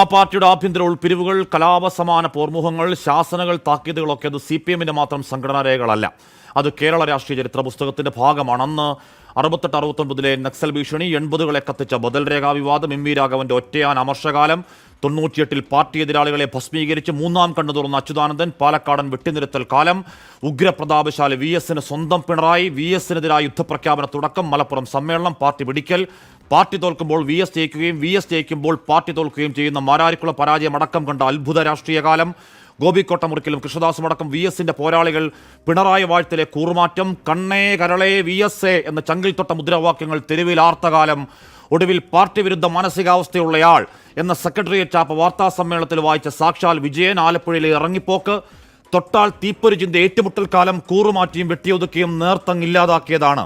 ആ പാർട്ടിയുടെ ആഭ്യന്തര ഉൾപിരിവുകൾ കലാപസമാന പോർമുഖങ്ങൾ ശാസനകൾ താക്കീതുകളൊക്കെ അത് സി പി എമ്മിന്റെ മാത്രം സംഘടനാ രേഖകളല്ല അത് കേരള രാഷ്ട്രീയ ചരിത്ര പുസ്തകത്തിന്റെ ഭാഗമാണ്. അന്ന് അറുപത്തെട്ട് അറുപത്തൊൻപതിലെ നക്സൽ ഭീഷണി എൺപതുകളെ കത്തിച്ച ബദൽ രേഖാ വിവാദം എം വി രാഘവന്റെ ഒറ്റയാൻ അമർഷകാലം തൊണ്ണൂറ്റിയെട്ടിൽ പാർട്ടി എതിരാളികളെ ഭസ്മീകരിച്ച് മൂന്നാം കണ്ണു തുറന്ന അച്യുതാനന്ദൻ പാലക്കാടൻ വെട്ടിനിരത്തൽ കാലം ഉഗ്രപ്രതാപശാലി വി എസിന് സ്വന്തം പിണറായി വി എസിനെതിരായ യുദ്ധപ്രഖ്യാപന തുടക്കം മലപ്പുറം സമ്മേളനം പാർട്ടി പിടിക്കൽ പാർട്ടി തോൽക്കുമ്പോൾ വി എസ് ജയിക്കുകയും വി എസ് ജയിക്കുമ്പോൾ പാർട്ടി തോൽക്കുകയും ചെയ്യുന്ന മാരാരിക്കുള്ള പരാജയം അടക്കം കണ്ട അത്ഭുത രാഷ്ട്രീയ കാലം ഗോപിക്കോട്ടമുറിക്കലും കൃഷ്ണദാസും അടക്കം വി എസിന്റെ പോരാളികൾ പിണറായി വാഴ്ത്തിലെ കൂറുമാറ്റം കണ്ണേ കരളേ വി എസ് എ എന്ന ചങ്കിൽ തൊട്ട മുദ്രാവാക്യങ്ങൾ തെരുവിൽ ആർത്തകാലം ഒടുവിൽ പാർട്ടി വിരുദ്ധ മാനസികാവസ്ഥയുള്ളയാൾ എന്ന സെക്രട്ടേറിയറ്റ് ആപ്പ് വാർത്താ സമ്മേളനത്തിൽ വായിച്ച സാക്ഷാൽ വിജയൻ ആലപ്പുഴയിലെ ഇറങ്ങിപ്പോക്ക് തൊട്ടാൽ തീപ്പൊരി ചിന്ത ഏറ്റുമുട്ടൽ കാലം കൂറുമാറ്റിയും വെട്ടിയൊതുക്കിയും നേർത്തങ്ങില്ലാതാക്കിയതാണ്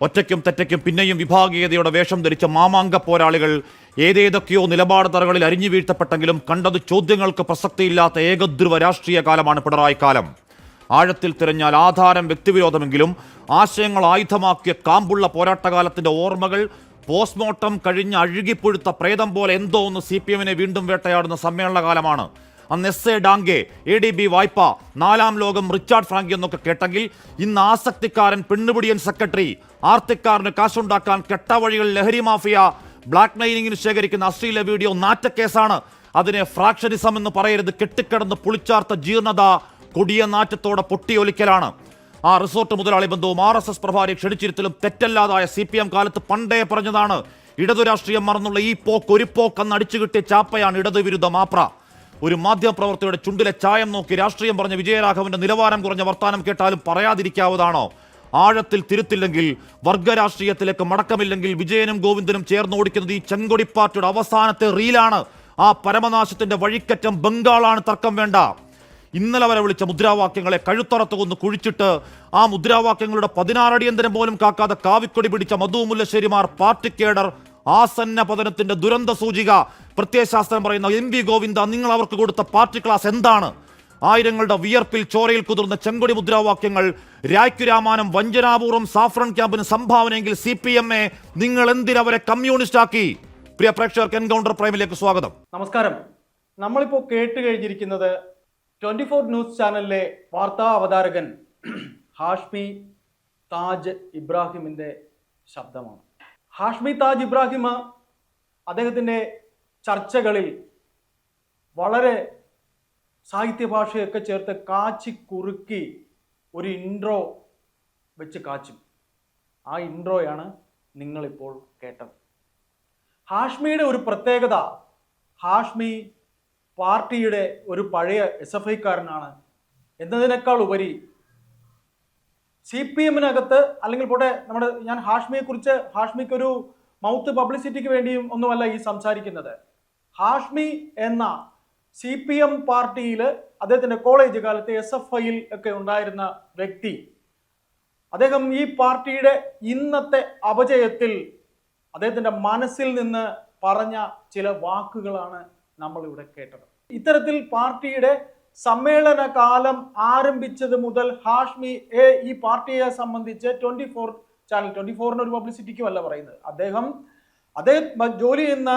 ഒറ്റയ്ക്കും തെറ്റയ്ക്കും പിന്നെയും വിഭാഗീയതയുടെ വേഷം ധരിച്ച മാമാങ്ക പോരാളികൾ ഏതേതൊക്കെയോ നിലപാട് തറകളിൽ അരിഞ്ഞു വീഴ്ത്തപ്പെട്ടെങ്കിലും കണ്ടത് ചോദ്യങ്ങൾക്ക് പ്രസക്തിയില്ലാത്ത ഏകധ്രുവ രാഷ്ട്രീയ കാലമാണ് പിണറായി കാലം. ആഴത്തിൽ തിരഞ്ഞാൽ ആധാരം വ്യക്തിവിരോധമെങ്കിലും ആശയങ്ങൾ ആയുധമാക്കിയ കാമ്പുള്ള പോരാട്ടകാലത്തിന്റെ ഓർമ്മകൾ പോസ്റ്റ്മോർട്ടം കഴിഞ്ഞ് അഴുകിപ്പൊഴുത്ത പ്രേതം പോലെ എന്തോ ഒന്ന് സി പി എമ്മിനെ വീണ്ടും വേട്ടയാടുന്ന സമ്മേളന കാലമാണ്. അന്ന് S A Dange A D B വായ്പ നാലാം ലോകം റിച്ചാർഡ് ഫ്രാങ്കി എന്നൊക്കെ കേട്ടെങ്കിൽ ഇന്ന് ആസക്തിക്കാരൻ പെണ്ണുപിടിയൻ സെക്രട്ടറി ആർത്തിക്കാരന് കാശുണ്ടാക്കാൻ കെട്ടവഴികൾ ലഹരി മാഫിയ ബ്ലാക്ക് മെയിലിംഗിന് ശേഖരിക്കുന്ന അശ്ലീല വീഡിയോ നാറ്റക്കേസാണ്. അതിനെ ഫ്രാക്ഷനിസം എന്ന് പറയരുത്. കെട്ടിക്കിടന്ന് പുളിച്ചാർത്ത ജീർണത കൊടിയ നാറ്റത്തോടെ പൊട്ടിയൊലിക്കലാണ്. ആ റിസോർട്ട് മുതലാളി ബന്ധവും ആർ എസ് എസ് പ്രഭാരി ക്ഷണിച്ചിരുത്തലും തെറ്റല്ലാതായ സി പി എം കാലത്ത് പണ്ടേ പറഞ്ഞതാണ്. ഇടതു രാഷ്ട്രീയം മറന്നുള്ള ഈ പോക്ക് ഒരു പോക്കെന്ന് അടിച്ചു കിട്ടിയ ചാപ്പയാണ് ഇടതുവിരുദ്ധ മാപ്ര. ഒരു മാധ്യമപ്രവർത്തകയുടെ ചുണ്ടിലെ ചായം നോക്കി രാഷ്ട്രീയം പറഞ്ഞ വിജയരാഘവന്റെ നിലവാരം കുറഞ്ഞ വർത്താനം കേട്ടാലും പറയാതിരിക്കാവതാണോ? ആഴത്തിൽ തിരുത്തില്ലെങ്കിൽ വർഗരാഷ്ട്രീയത്തിലേക്ക് മടക്കമില്ലെങ്കിൽ വിജയനും ഗോവിന്ദനും ചേർന്ന് ഓടിക്കുന്നത് ഈ ചെങ്കൊടി പാർട്ടിയുടെ അവസാനത്തെ റീലാണ്. ആ പരമനാശത്തിന്റെ വഴിക്കറ്റം ബംഗാളാണ് തർക്കം വേണ്ട. ഇന്നലെ വരെ വിളിച്ച മുദ്രാവാക്യങ്ങളെ കഴുത്തറത്ത് കൊന്ന് കുഴിച്ചിട്ട് ആ മുദ്രാവാക്യങ്ങളുടെ പതിനാറടിയന്തരം പോലും കാക്കാതെ കാവിക്കൊടി പിടിച്ച മധു മുല്ലശ്ശേരിമാർ പാർട്ടി കേഡർ ആസന്ന പതനത്തിന്റെ ദുരന്ത സൂചിക. പ്രത്യയശാസ്ത്രം പറയുന്ന എം വി ഗോവിന്ദ നിങ്ങൾ അവർക്ക് കൊടുത്ത പാർട്ടി ക്ലാസ് എന്താണ്? ആയിരങ്ങളുടെ വിയർപ്പിൽ ചോരയിൽ കുതിർന്ന ചെങ്കൊടി മുദ്രാവാക്യങ്ങൾ രായ്ക്കു രാമാനം വഞ്ചനാപൂർവം സാഫ്രൺ ക്യാമ്പിന് സംഭാവനയെങ്കിൽ സി പി എം എ നിങ്ങൾ എന്തിനവരെ കമ്മ്യൂണിസ്റ്റ് ആക്കി? പ്രിയ പ്രേക്ഷകർക്ക് എൻകൗണ്ടർ പ്രൈമിലേക്ക് സ്വാഗതം. നമസ്കാരം. നമ്മളിപ്പോൾ കേട്ട് കഴിഞ്ഞിരിക്കുന്നത് ട്വന്റി ഫോർ ന്യൂസ് ചാനലിലെ വാർത്താ അവതാരകൻ ഹാഷ്മി താജ് ഇബ്രാഹിമിന്റെ ശബ്ദമാണ്. ഹാഷ്മി താജ് ഇബ്രാഹിം അദ്ദേഹത്തിന്റെ ചർച്ചകളിൽ വളരെ സാഹിത്യ ഭാഷയൊക്കെ ചേർത്ത് കാച്ചി കുറുക്കി ഒരു ഇൻട്രോ വെച്ച് കാച്ചും. ആ ഇൻട്രോയാണ് നിങ്ങളിപ്പോൾ കേട്ടത്. ഹാഷ്മിയുടെ ഒരു പ്രത്യേകത ഹാഷ്മി പാർട്ടിയുടെ ഒരു പഴയ എസ് എഫ് ഐക്കാരനാണ് എന്നതിനേക്കാൾ ഉപരി സി പി എമ്മിനകത്ത് അല്ലെങ്കിൽ പോട്ടെ നമ്മുടെ ഞാൻ ഹാഷ്മിയെക്കുറിച്ച് ഹാഷ്മിക്ക് ഒരു മൗത്ത് പബ്ലിസിറ്റിക്ക് വേണ്ടിയും ഒന്നുമല്ല ഈ സംസാരിക്കുന്നത്. ഹാഷ്മി എന്ന സി പി എം പാർട്ടിയിൽ അദ്ദേഹത്തിന്റെ കോളേജ് കാലത്ത് എസ് എഫ് ഐയിൽ ഒക്കെ ഉണ്ടായിരുന്ന വ്യക്തി. അദ്ദേഹം ഈ പാർട്ടിയുടെ ഇന്നത്തെ അപജയത്തിൽ അദ്ദേഹത്തിന്റെ മനസ്സിൽ നിന്ന് പറഞ്ഞ ചില വാക്കുകളാണ് നമ്മളിവിടെ കേട്ടത്. ഇത്തരത്തിൽ പാർട്ടിയുടെ സമ്മേളന കാലം ആരംഭിച്ചത് മുതൽ ഹാഷ്മി എ ഈ പാർട്ടിയെ സംബന്ധിച്ച് ട്വന്റി ഫോർ ചാനൽ ട്വന്റി ഫോറിന് ഒരു പബ്ലിസിറ്റിക്കും അല്ല പറയുന്നത്. അദ്ദേഹം അദ്ദേഹം ജോലി ചെയ്യുന്ന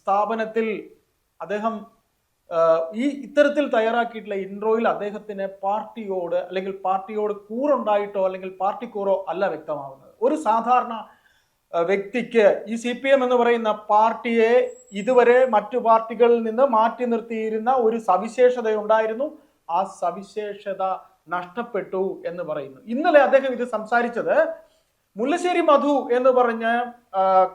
സ്ഥാപനത്തിൽ അദ്ദേഹം ഈ ഇത്തരത്തിൽ തയ്യാറാക്കിയിട്ടുള്ള ഇൻട്രോയിൽ അദ്ദേഹത്തിന് പാർട്ടിയോട് അല്ലെങ്കിൽ പാർട്ടിയോട് കൂറുണ്ടായിട്ടോ അല്ലെങ്കിൽ പാർട്ടി കൂറോ അല്ല വ്യക്തമാവുന്നത്. ഒരു സാധാരണ വ്യക്തിക്ക് ഈ സി പി എം എന്ന് പറയുന്ന പാർട്ടിയെ ഇതുവരെ മറ്റു പാർട്ടികളിൽ നിന്ന് മാറ്റി നിർത്തിയിരുന്ന ഒരു സവിശേഷത ഉണ്ടായിരുന്നു ആ സവിശേഷത നഷ്ടപ്പെട്ടു എന്ന് പറയുന്നു. ഇന്നലെ അദ്ദേഹം ഇത് സംസാരിച്ചത് മുല്ലശ്ശേരി മധു എന്ന് പറഞ്ഞ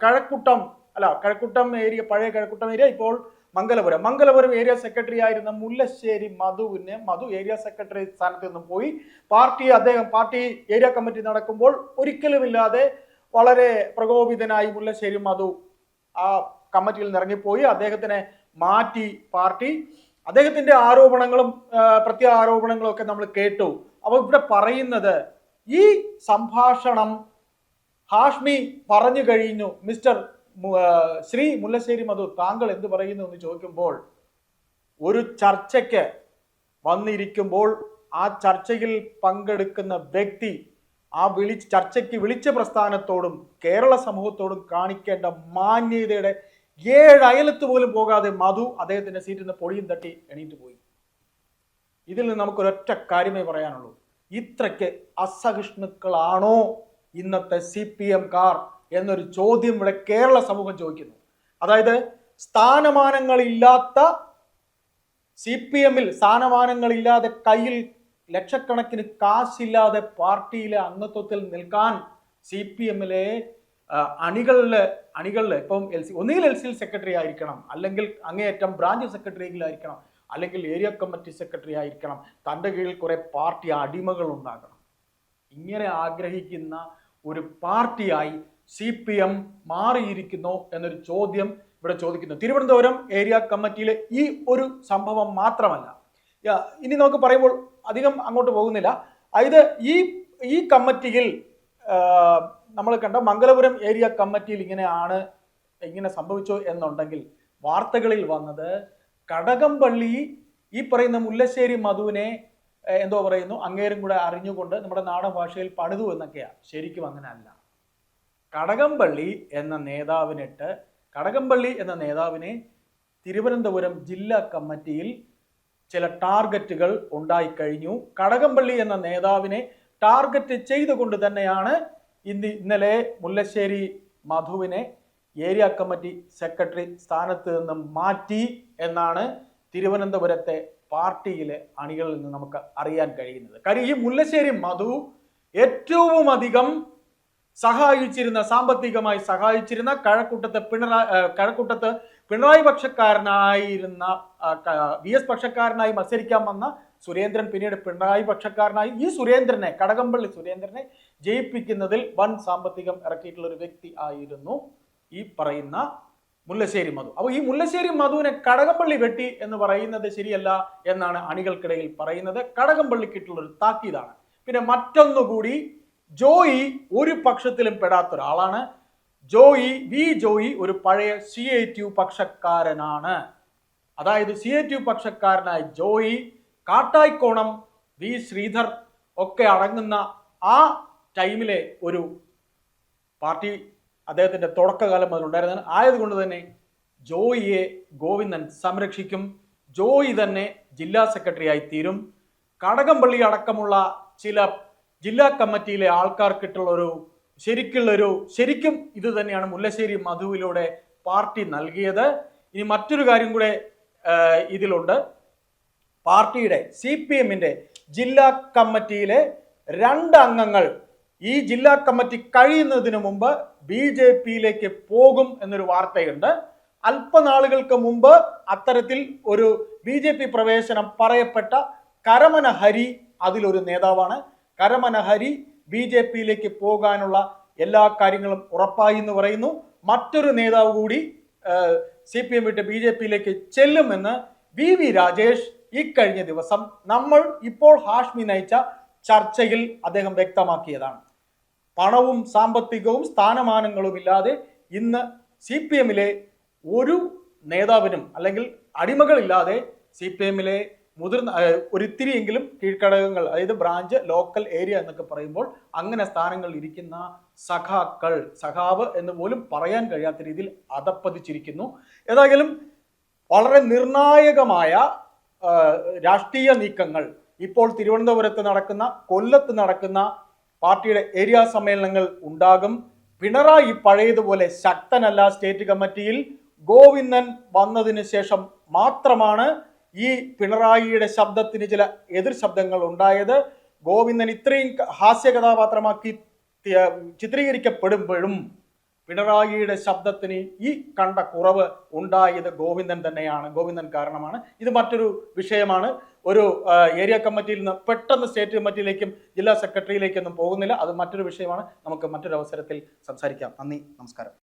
കഴക്കുട്ടം അല്ല കഴക്കൂട്ടം ഏരിയ പഴയ കഴക്കൂട്ടം ഏരിയ ഇപ്പോൾ മംഗലപുരം. മംഗലപുരം ഏരിയ സെക്രട്ടറി ആയിരുന്ന മുല്ലശ്ശേരി മധുവിന് മധു ഏരിയ സെക്രട്ടറി സ്ഥാനത്ത് നിന്നും പോയി. പാർട്ടി അദ്ദേഹം പാർട്ടി ഏരിയ കമ്മിറ്റി നടക്കുമ്പോൾ ഒരിക്കലുമില്ലാതെ വളരെ പ്രകോപിതനായി മുല്ലശ്ശേരി മധു ആ കമ്മിറ്റിയിൽ ഇറങ്ങിപ്പോയി അദ്ദേഹത്തിനെ മാറ്റി പാർട്ടി. അദ്ദേഹത്തിന്റെ ആരോപണങ്ങളും പ്രത്യേക ആരോപണങ്ങളും ഒക്കെ നമ്മൾ കേട്ടു. അപ്പോൾ ഇവിടെ പറയുന്നത് ഈ സംഭാഷണം ഹാഷ്മി പറഞ്ഞു കഴിഞ്ഞു. മിസ്റ്റർ ശ്രീ മുല്ലശ്ശേരി മധു താങ്കൾ എന്ത് പറയുന്നു എന്ന് ചോദിക്കുമ്പോൾ ഒരു ചർച്ചയ്ക്ക് വന്നിരിക്കുമ്പോൾ ആ ചർച്ചയിൽ പങ്കെടുക്കുന്ന വ്യക്തി ആ വിളി ചർച്ചയ്ക്ക് വിളിച്ച പ്രസ്ഥാനത്തോടും കേരള സമൂഹത്തോടും കാണിക്കേണ്ട മാന്യതയുടെ ഏഴ് അയലത്ത് പോലും പോകാതെ മധു അദ്ദേഹത്തിന്റെ സീറ്റിൽ നിന്ന് പൊടിയും തട്ടി എണീറ്റ് പോയി. ഇതിൽ നിന്ന് നമുക്കൊരൊറ്റ കാര്യമേ പറയാനുള്ളൂ. ഇത്രയ്ക്ക് അസഹിഷ്ണുക്കളാണോ ഇന്നത്തെ സി പി എം കാർ? എന്നൊരു ചോദ്യം ഇവിടെ കേരള സമൂഹം ചോദിക്കുന്നു. അതായത് സ്ഥാനമാനങ്ങളില്ലാത്ത സി പി എമ്മിൽ സ്ഥാനമാനങ്ങളില്ലാതെ കയ്യിൽ ലക്ഷക്കണക്കിന് കാശില്ലാതെ പാർട്ടിയിലെ അംഗത്വത്തിൽ നിൽക്കാൻ സി പി എമ്മിലെ അണികളിൽ അണികളിൽ ഇപ്പം എൽ സി ഒന്നുകിൽ എൽ സി സെക്രട്ടറി ആയിരിക്കണം അല്ലെങ്കിൽ അങ്ങേയറ്റം ബ്രാഞ്ച് സെക്രട്ടറിയിലായിരിക്കണം അല്ലെങ്കിൽ ഏരിയ കമ്മിറ്റി സെക്രട്ടറി ആയിരിക്കണം തന്റെ കീഴിൽ കുറെ പാർട്ടി അടിമകൾ ഉണ്ടാകണം ഇങ്ങനെ ആഗ്രഹിക്കുന്ന ഒരു പാർട്ടിയായി സി പി എം മാറിയിരിക്കുന്നു എന്നൊരു ചോദ്യം ഇവിടെ ചോദിക്കുന്നു. തിരുവനന്തപുരം ഏരിയ കമ്മിറ്റിയിലെ ഈ ഒരു സംഭവം മാത്രമല്ല. ഇനി നമുക്ക് പറയുമ്പോൾ അധികം അങ്ങോട്ട് പോകുന്നില്ല. അതായത് ഈ ഈ കമ്മിറ്റിയിൽ നമ്മൾ കണ്ട മംഗലപുരം ഏരിയ കമ്മിറ്റിയിൽ ഇങ്ങനെയാണ് ഇങ്ങനെ സംഭവിച്ചു എന്നുണ്ടെങ്കിൽ വാർത്തകളിൽ വന്നത് കടകംപള്ളി ഈ പറയുന്ന മുല്ലശ്ശേരി മധുവിനെ എന്തോ പറയുന്നു അങ്ങേരും കൂടെ അറിഞ്ഞുകൊണ്ട് നമ്മുടെ നാടൻ ഭാഷയിൽ പണിതു എന്നൊക്കെയാണ് ശരിക്കും അങ്ങനെ അല്ല കടകംപള്ളി എന്ന നേതാവിനിട്ട് കടകംപള്ളി എന്ന നേതാവിനെ തിരുവനന്തപുരം ജില്ലാ കമ്മിറ്റിയിൽ ചില ടാർഗറ്റുകൾ ഉണ്ടായിക്കഴിഞ്ഞു. കടകംപള്ളി എന്ന നേതാവിനെ ടാർഗറ്റ് ചെയ്തുകൊണ്ട് തന്നെയാണ് ഇന്ന് ഇന്നലെ മുല്ലശ്ശേരി മധുവിനെ ഏരിയ കമ്മിറ്റി സെക്രട്ടറി സ്ഥാനത്ത് നിന്നും മാറ്റി എന്നാണ് തിരുവനന്തപുരത്തെ പാർട്ടിയിലെ അണികളിൽ നിന്ന് നമുക്ക് അറിയാൻ കഴിയുന്നത്. കാര്യം ഈ മുല്ലശ്ശേരി മധു ഏറ്റവും അധികം സഹായിച്ചിരുന്ന സാമ്പത്തികമായി സഹായിച്ചിരുന്ന കഴക്കൂട്ടത്തെ പിണറായി കഴക്കൂട്ടത്ത് പിണറായി പക്ഷക്കാരനായിരുന്ന വി എസ് പക്ഷക്കാരനായി മത്സരിക്കാൻ വന്ന സുരേന്ദ്രൻ പിന്നീട് പിണറായി പക്ഷക്കാരനായി ഈ സുരേന്ദ്രനെ കടകംപള്ളി സുരേന്ദ്രനെ ജയിപ്പിക്കുന്നതിൽ വൻ സാമ്പത്തികം ഇറക്കിയിട്ടുള്ള ഒരു വ്യക്തി ആയിരുന്നു ഈ പറയുന്ന മുല്ലശ്ശേരി മധു. അപ്പോൾ ഈ മുല്ലശ്ശേരി മധുവിനെ കടകംപള്ളി വെട്ടി എന്ന് പറയുന്നത് ശരിയല്ല എന്നാണ് അണികൾക്കിടയിൽ പറയുന്നത്. കടകംപള്ളിക്കിട്ടുള്ള ഒരു താക്കീതാണ്. പിന്നെ മറ്റൊന്നുകൂടി ജോയി ഒരു പക്ഷത്തിലും പെടാത്ത ഒരാളാണ് ജോയി വി ജോയി ഒരു പഴയ സി ഐ ടി പക്ഷക്കാരനാണ്. അതായത് സി ഐ ടി പക്ഷക്കാരനായ ജോയി കാട്ടായിക്കോണം വി ശ്രീധർ ഒക്കെ അടങ്ങുന്ന ആ ടൈമിലെ ഒരു പാർട്ടി അദ്ദേഹത്തിന്റെ തുടക്കകാലം മുതൽ ഉണ്ടായിരുന്നതാണ് ആയതുകൊണ്ട് തന്നെ ജോയിയെ ഗോവിന്ദൻ സംരക്ഷിക്കും. ജോയി തന്നെ ജില്ലാ സെക്രട്ടറി ആയി തീരും. കടകംപള്ളി അടക്കമുള്ള ചില ജില്ലാ കമ്മിറ്റിയിലെ ആൾക്കാർക്കിട്ടുള്ള ഒരു ശരിക്കുള്ളൊരു ശരിക്കും ഇത് തന്നെയാണ് മുല്ലശ്ശേരി മധുവിലൂടെ പാർട്ടി നൽകിയത്. ഇനി മറ്റൊരു കാര്യം കൂടെ ഇതിലുണ്ട്. പാർട്ടിയുടെ സി പി എമ്മിന്റെ ജില്ലാ കമ്മിറ്റിയിലെ രണ്ട് അംഗങ്ങൾ ഈ ജില്ലാ കമ്മിറ്റി കഴിയുന്നതിന് മുമ്പ് ബി ജെ പിയിലേക്ക് പോകും എന്നൊരു വാർത്തയുണ്ട്. അല്പനാളുകൾക്ക് മുമ്പ് അത്തരത്തിൽ ഒരു ബി ജെ പി പ്രവേശനം പറയപ്പെട്ട കരമന ഹരി അതിലൊരു നേതാവാണ്. കരമന ഹരി ബി ജെ പിയിലേക്ക് പോകാനുള്ള എല്ലാ കാര്യങ്ങളും ഉറപ്പായി എന്ന് പറയുന്നു. മറ്റൊരു നേതാവ് കൂടി സി പി എം വിട്ട് ബി ജെ പിയിലേക്ക് ചെല്ലുമെന്ന് വി വി രാജേഷ് ഇക്കഴിഞ്ഞ ദിവസം നമ്മൾ ഇപ്പോൾ ഹാഷ്മി നയിച്ച ചർച്ചയിൽ അദ്ദേഹം വ്യക്തമാക്കിയതാണ്. പണവും സാമ്പത്തികവും സ്ഥാനമാനങ്ങളും ഇല്ലാതെ ഇന്ന് സി പി എമ്മിലെ ഒരു നേതാവിനും അല്ലെങ്കിൽ അടിമകളില്ലാതെ സി പി എമ്മിലെ മുതിർന്ന ഒരിത്തിരിയെങ്കിലും കീഴ്ഘടകങ്ങൾ അതായത് ബ്രാഞ്ച് ലോക്കൽ ഏരിയ എന്നൊക്കെ പറയുമ്പോൾ അങ്ങനെ സ്ഥാനങ്ങളിൽ ഇരിക്കുന്ന സഖാക്കൾ സഖാവ് എന്ന് പോലും പറയാൻ കഴിയാത്ത രീതിയിൽ അതപ്പതിച്ചിരിക്കുന്നു ഏതായാലും വളരെ നിർണായകമായ രാഷ്ട്രീയ നീക്കങ്ങൾ. ഇപ്പോൾ തിരുവനന്തപുരത്ത് നടക്കുന്ന കൊല്ലത്ത് നടക്കുന്ന പാർട്ടിയുടെ ഏരിയ സമ്മേളനങ്ങൾ ഉണ്ടാകും. പിണറായി പഴയതുപോലെ ശക്തനല്ല സ്റ്റേറ്റ് കമ്മിറ്റിയിൽ. ഗോവിന്ദൻ വന്നതിന് ശേഷം മാത്രമാണ് ഈ പിണറായിയുടെ ശബ്ദത്തിന് ചില എതിർ ശബ്ദങ്ങൾ ഉണ്ടായത് ഗോവിന്ദൻ ഇത്രയും ഹാസ്യ കഥാപാത്രമാക്കി ചിത്രീകരിക്കപ്പെടുമ്പോഴും പിണറായിയുടെ ശബ്ദത്തിന് ഈ കണ്ട കുറവ് ഉണ്ടായത് ഗോവിന്ദൻ തന്നെയാണ്. ഗോവിന്ദൻ കാരണമാണ്. ഇത് മറ്റൊരു വിഷയമാണ്. ഒരു ഏരിയ കമ്മിറ്റിയിൽ നിന്ന് പെട്ടെന്ന് സ്റ്റേറ്റ് കമ്മിറ്റിയിലേക്കും ജില്ലാ സെക്രട്ടറിയിലേക്കൊന്നും പോകുന്നില്ല. അത് മറ്റൊരു വിഷയമാണ്. നമുക്ക് മറ്റൊരു അവസരത്തിൽ സംസാരിക്കാം. നന്ദി. നമസ്കാരം.